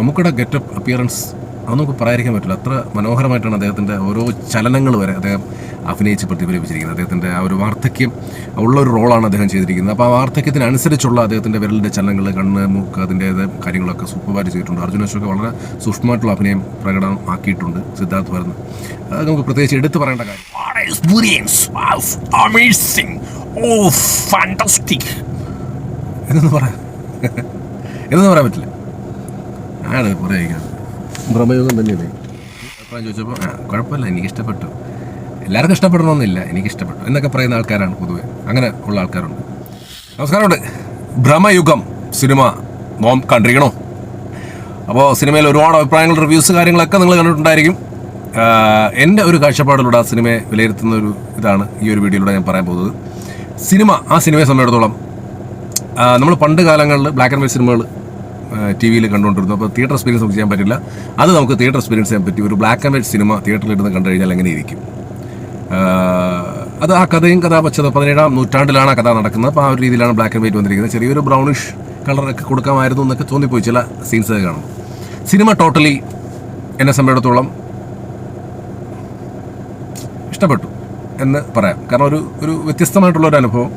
മമ്മൂക്കയുടെ getup appearance അത് നമുക്ക് പറയാതിരിക്കാൻ പറ്റില്ല. അത്ര മനോഹരമായിട്ടാണ് അദ്ദേഹത്തിന്റെ ഓരോ ചലനങ്ങൾ വരെ അദ്ദേഹം അഭിനയിച്ച് പ്രതിഫലിപ്പിച്ചിരിക്കുന്നത് അദ്ദേഹത്തിന്റെ ആ ഒരു വാർദ്ധക്യം ഉള്ള ഒരു റോളാണ് അദ്ദേഹം ചെയ്തിരിക്കുന്നത്. അപ്പോൾ ആ വാർദ്ധക്യത്തിനനുസരിച്ചുള്ള അദ്ദേഹത്തിന്റെ വിരലിന്റെ ചലനങ്ങൾ കണ്ണ് മൂക്ക് അതിന്റേത് കാര്യങ്ങളൊക്കെ സൂപ്പർവായിട്ട് ചെയ്തിട്ടുണ്ട്. അർജുന വളരെ സൂക്ഷ്മമായിട്ടുള്ള അഭിനയം പ്രകടനമാക്കിയിട്ടുണ്ട് സിദ്ധാർത്ഥ് ഭരത്. അത് നമുക്ക് പ്രത്യേകിച്ച് എടുത്തു പറയേണ്ട കാര്യം. Experience amazing! Oh! എന്നൊന്നും പറയാം എന്നൊന്നും പറയാൻ പറ്റില്ല. ആണ് പറയാം ഭ്രമയോഗം തന്നെയല്ലേ? അഭിപ്രായം ചോദിച്ചപ്പോൾ ആ കുഴപ്പമില്ല എനിക്ക് ഇഷ്ടപ്പെട്ടു എല്ലാവർക്കും ഇഷ്ടപ്പെടണമെന്നില്ല എനിക്ക് ഇഷ്ടപ്പെട്ടു എന്നൊക്കെ പറയുന്ന ആൾക്കാരാണ് പൊതുവെ. അങ്ങനെ ഉള്ള ആൾക്കാരുണ്ട്. നമസ്കാരമുണ്ട്. ഭ്രമയുഗം സിനിമ മോം കണ്ടിരിക്കണോ? അപ്പോൾ സിനിമയിൽ ഒരുപാട് അഭിപ്രായങ്ങൾ റിവ്യൂസ് കാര്യങ്ങളൊക്കെ നിങ്ങൾ കണ്ടിട്ടുണ്ടായിരിക്കും. എന്റെ ഒരു കാഴ്ചപ്പാടിലൂടെ ആ സിനിമയെ വിലയിരുത്തുന്ന ഒരു ഇതാണ് ഈ ഒരു വീഡിയോയിലൂടെ ഞാൻ പറയാൻ പോകുന്നത്. സിനിമ ആ സിനിമയെ സംബന്ധിച്ചിടത്തോളം നമ്മൾ പണ്ട് കാലങ്ങളിൽ ബ്ലാക്ക് ആൻഡ് വൈറ്റ് സിനിമകൾ ടി വിയിൽ കണ്ടുകൊണ്ടിരുന്നു. അപ്പോൾ തിയേറ്റർ എക്സ്പീരിയൻസ് നമുക്ക് ചെയ്യാൻ പറ്റില്ല. അത് നമുക്ക് തിയേറ്റർ എക്സ്പീരിയൻസ് ചെയ്യാൻ പറ്റി. ഒരു ബ്ലാക്ക് ആൻഡ് വൈറ്റ് സിനിമ തിയേറ്ററിൽ ഇരുന്ന് കണ്ടു കഴിഞ്ഞാൽ എങ്ങനെ ഇരിക്കും? അത് ആ കഥയും കഥാപശ്ചത പതിനേഴാം നൂറ്റാണ്ടിലാണ് ആ കഥ നടക്കുന്നത്. അപ്പോൾ ആ ഒരു രീതിയിലാണ് ബ്ലാക്ക് ആൻഡ് വൈറ്റ് വന്നിരിക്കുന്നത്. ചെറിയൊരു ബ്രൗണിഷ് കളറൊക്കെ കൊടുക്കാമായിരുന്നു എന്നൊക്കെ തോന്നിപ്പോയി ചില സീൻസ് ഒക്കെ കാണുമ്പോൾ. സിനിമ ടോട്ടലി എന്നെ സംബന്ധിച്ചിടത്തോളം ഇഷ്ടപ്പെട്ടു എന്ന് പറയാം. കാരണം ഒരു ഒരു വ്യത്യസ്തമായിട്ടുള്ള ഒരു അനുഭവം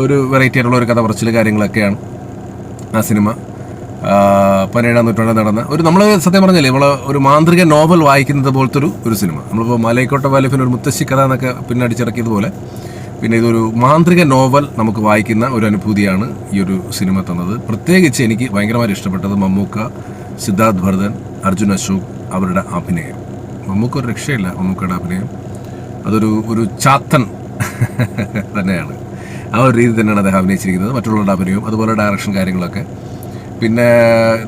ഒരു വെറൈറ്റി ആയിട്ടുള്ള ഒരു കഥ പറച്ചിൽ കാര്യങ്ങളൊക്കെയാണ്. ആ സിനിമ പതിനേഴാം നൂറ്റാണ്ടിൽ നടന്ന ഒരു നമ്മൾ സത്യം പറഞ്ഞല്ലേ നമ്മൾ ഒരു മാന്ത്രിക നോവൽ വായിക്കുന്നത് പോലത്തെ ഒരു ഒരു സിനിമ. നമ്മളിപ്പോൾ മലയക്കോട്ട വാലിഫിന് ഒരു മുത്തശ്ശി കഥ എന്നൊക്കെ പിന്നെ അടിച്ചിറക്കിയതുപോലെ പിന്നെ ഇതൊരു മാന്ത്രിക നോവൽ നമുക്ക് വായിക്കുന്ന ഒരു അനുഭൂതിയാണ് ഈ ഒരു സിനിമ തന്നത്. പ്രത്യേകിച്ച് എനിക്ക് ഭയങ്കരമായിട്ട് ഇഷ്ടപ്പെട്ടത് മമ്മൂക്ക സിദ്ധാർത്ഥ് ഭരതൻ അർജുൻ അശോക് അവരുടെ അഭിനയം. മമ്മൂക്ക ഒരു രക്ഷയില്ല മമ്മൂക്കയുടെ അഭിനയം. അതൊരു ഒരു ചാത്തൻ തന്നെയാണ്. ആ ഒരു രീതി തന്നെയാണ് അദ്ദേഹം അഭിനയിച്ചിരിക്കുന്നത്. മറ്റുള്ളവരുടെ അഭിനയവും അതുപോലെ ഡയറക്ഷൻ കാര്യങ്ങളൊക്കെ. പിന്നെ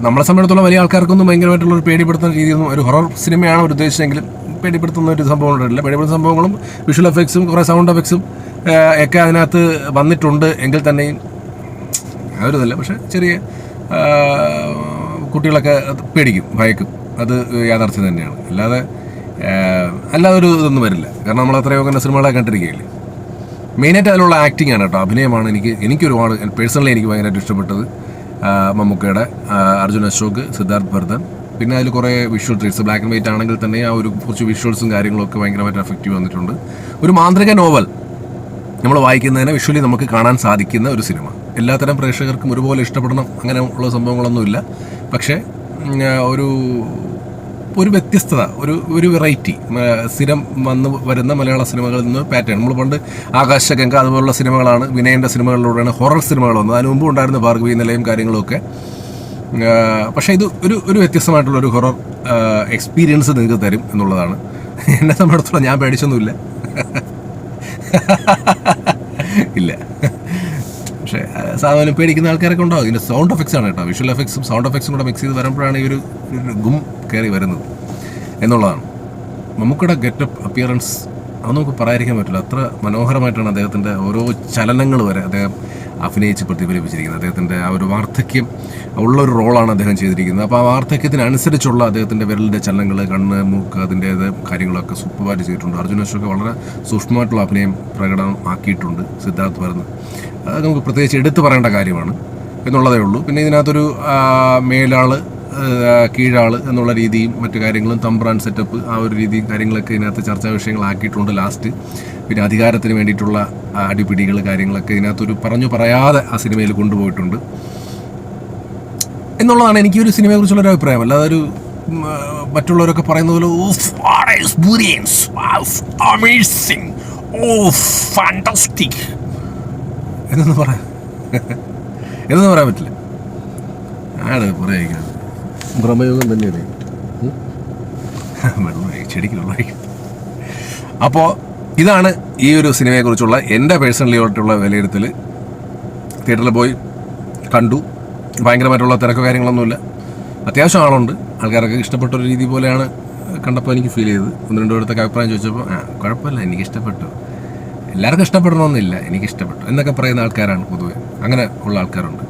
നമ്മളെ സംബന്ധിച്ചിടത്തോളം വലിയ ആൾക്കാർക്കൊന്നും ഭയങ്കരമായിട്ടുള്ള ഒരു പേടിപ്പെടുത്തുന്ന രീതിയൊന്നും ഒരു ഹൊറർ സിനിമയാണ് ഒരു ഉദ്ദേശിച്ചെങ്കിലും പേടിപ്പെടുത്തുന്ന ഒരു സംഭവം ഉണ്ടല്ല പേടിപ്പെടുത്തുന്ന സംഭവങ്ങളും വിഷ്വൽ എഫക്ട്സും കുറേ സൗണ്ട് എഫക്ട്സും ഒക്കെ അതിനകത്ത് വന്നിട്ടുണ്ട് എങ്കിൽ തന്നെയും. അവരിതല്ല പക്ഷെ ചെറിയ കുട്ടികളൊക്കെ പേടിക്കും ഭയക്കും. അത് യാഥാർത്ഥ്യം തന്നെയാണ്. അല്ലാതെ അല്ലാതെ ഒരു ഇതൊന്നും വരില്ല. കാരണം നമ്മൾ അത്രയോ അങ്ങനെ സിനിമകളെ കണ്ടിരിക്കുകയില്ലേ. മെയിനായിട്ട് അതിലുള്ള ആക്ടിംഗ് ആണ് കേട്ടോ. അഭിനയമാണ് എനിക്ക് എനിക്ക് ഒരുപാട് പേഴ്സണലി എനിക്ക് ഭയങ്കരമായിട്ട് ഇഷ്ടപ്പെട്ടത് മമ്മൂക്കയുടെ അർജുൻ അശോക് സിദ്ധാർത്ഥ് ഭർദൻ പിന്നെ അതിൽ കുറേ visual treats black and white ആണെങ്കിൽ തന്നെ ആ ഒരു കുറച്ച് വിഷ്വൽസും കാര്യങ്ങളൊക്കെ ഭയങ്കരമായിട്ട് എഫക്റ്റീവ് വന്നിട്ടുണ്ട്. ഒരു മാന്ത്രിക നോവൽ നമ്മൾ വായിക്കുന്നതിനെ വിഷ്വലി നമുക്ക് കാണാൻ സാധിക്കുന്ന ഒരു സിനിമ എല്ലാത്തരം പ്രേക്ഷകർക്കും ഒരുപോലെ ഇഷ്ടപ്പെടണം അങ്ങനെ ഉള്ള സംഭവങ്ങളൊന്നുമില്ല. പക്ഷേ ഒരു ഒരു വ്യത്യസ്തത ഒരു ഒരു വെറൈറ്റി സ്ഥിരം വന്ന് വരുന്ന മലയാള സിനിമകളിൽ നിന്ന് പാറ്റേൺ നമ്മൾ പണ്ട് ആകാശഗംഗ അതുപോലുള്ള സിനിമകളാണ് വിനയന്റെ സിനിമകളിലൂടെയാണ് ഹൊറർ സിനിമകൾ വന്നത്. അതിന് മുമ്പ് ഉണ്ടായിരുന്ന ഭാർഗവി നിലയും കാര്യങ്ങളൊക്കെ. പക്ഷേ ഇത് ഒരു ഒരു വ്യത്യസ്തമായിട്ടുള്ള ഒരു ഹൊറർ എക്സ്പീരിയൻസ് നിങ്ങൾക്ക് തരും എന്നുള്ളതാണ്. എന്നെ സംബന്ധിച്ചിടത്തോളം ഞാൻ പേടിച്ചൊന്നുമില്ല. ഇല്ല. പക്ഷേ സാധാരണ പേടിക്കുന്ന ആൾക്കാരൊക്കെ ഉണ്ടാവും. ഇതിന്റെ സൗണ്ട് എഫക്ട്സ് ആണ് കേട്ടോ. വിഷ്വൽ എഫക്ട്സും സൗണ്ട് എഫക്ട്സും കൂടെ മിക്സ് ചെയ്ത് വരുമ്പോഴാണ് ഈ ഒരു ഗും കയറി വരുന്നത് എന്നുള്ളതാണ്. മമ്മൂക്കയുടെ ഗെറ്റപ്പ് അപ്പിയറൻസ് അത് നമുക്ക് പറയാതിരിക്കാൻ പറ്റില്ല. അത്ര മനോഹരമായിട്ടാണ് അദ്ദേഹത്തിന്റെ ഓരോ ചലനങ്ങൾ വരെ അദ്ദേഹം അഭിനയിച്ച് പ്രതിഫലിപ്പിച്ചിരിക്കുന്നത്. അദ്ദേഹത്തിന്റെ ആ ഒരു വാർദ്ധക്യം ഉള്ള ഒരു റോളാണ് അദ്ദേഹം ചെയ്തിരിക്കുന്നത്. അപ്പോൾ ആ വാർദ്ധക്യത്തിനനുസരിച്ചുള്ള അദ്ദേഹത്തിന്റെ വിരലിന്റെ ചലനങ്ങൾ കണ്ണ് മൂക്ക് അതിന്റേത് കാര്യങ്ങളൊക്കെ സൂപ്പർവായിട്ട് ചെയ്തിട്ടുണ്ട്. അർജുന അശോക് വളരെ സൂക്ഷ്മമായിട്ടുള്ള അഭിനയം പ്രകടമാക്കിയിട്ടുണ്ട് സിദ്ധാർത്ഥ് വരുന്ന അത് നമുക്ക് പ്രത്യേകിച്ച് എടുത്തു പറയേണ്ട കാര്യമാണ് എന്നുള്ളതേ ഉള്ളൂ. പിന്നെ ഇതിനകത്തൊരു ആ, കീഴാൾ എന്നുള്ള രീതിയും മറ്റു കാര്യങ്ങളും തമ്പ്രാൻ സെറ്റപ്പ് ആ ഒരു രീതിയും കാര്യങ്ങളൊക്കെ ഇതിനകത്ത് ചർച്ചാ വിഷയങ്ങളാക്കിയിട്ടുണ്ട് ലാസ്റ്റ് പിന്നെ അധികാരത്തിന് വേണ്ടിയിട്ടുള്ള അടിപിടികൾ കാര്യങ്ങളൊക്കെ ഇതിനകത്തൊരു പറഞ്ഞു പറയാതെ ആ സിനിമയിൽ കൊണ്ടുപോയിട്ടുണ്ട് എന്നുള്ളതാണ് എനിക്ക് ഒരു സിനിമയെക്കുറിച്ചുള്ള ഒരു അഭിപ്രായം അല്ലാതെ ഒരു മറ്റുള്ളവരൊക്കെ പറയുന്ന പോലെ "ഉഫ്, What an experience! Wow, amazing! Oh, fantastic! എന്നൊന്നും പറയാം എന്നൊന്നും പറയാൻ പറ്റില്ല ആണ് പറയാ ഭ്രമയോഗം വെള്ളം അപ്പോൾ ഇതാണ് ഈ ഒരു സിനിമയെക്കുറിച്ചുള്ള എന്റെ പേഴ്സണലി ആയിട്ടുള്ള വിലയിരുത്തൽ. തിയേറ്ററിൽ പോയി കണ്ടു. ഭയങ്കരമായിട്ടുള്ള തിരക്കോ കാര്യങ്ങളൊന്നുമില്ല. അത്യാവശ്യം ആളുണ്ട്. ആൾക്കാരൊക്കെ ഇഷ്ടപ്പെട്ട ഒരു രീതി പോലെയാണ് കണ്ടപ്പോൾ എനിക്ക് ഫീൽ ചെയ്തത്. ഒന്ന് രണ്ടു പേരത്തൊക്കെ അഭിപ്രായം ചോദിച്ചപ്പോൾ ആ കുഴപ്പമില്ല എനിക്ക് ഇഷ്ടപ്പെട്ടു. എല്ലാവർക്കും ഇഷ്ടപ്പെടണമെന്നില്ല എനിക്ക് ഇഷ്ടപ്പെട്ടു എന്നൊക്കെ പറയുന്ന ആൾക്കാരാണ് പൊതുവെ. അങ്ങനെ ഉള്ള ആൾക്കാരുണ്ട്.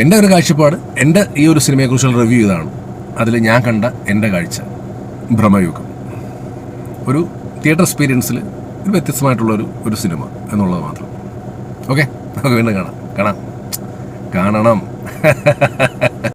എന്റെ ഒരു കാഴ്ചപ്പാട് എന്റെ ഈ ഒരു സിനിമയെക്കുറിച്ചുള്ള റിവ്യൂ ഇതാണ്. അതിൽ ഞാൻ കണ്ട എന്റെ കാഴ്ച ഭ്രമയുഗം. ഒരു തിയേറ്റർ എക്സ്പീരിയൻസിൽ ഒരു വ്യത്യസ്തമായിട്ടുള്ളൊരു ഒരു സിനിമ എന്നുള്ളത് മാത്രം. ഓക്കെ നമുക്ക് വീണ്ടും കാണാം. കാണാം. കാണണം.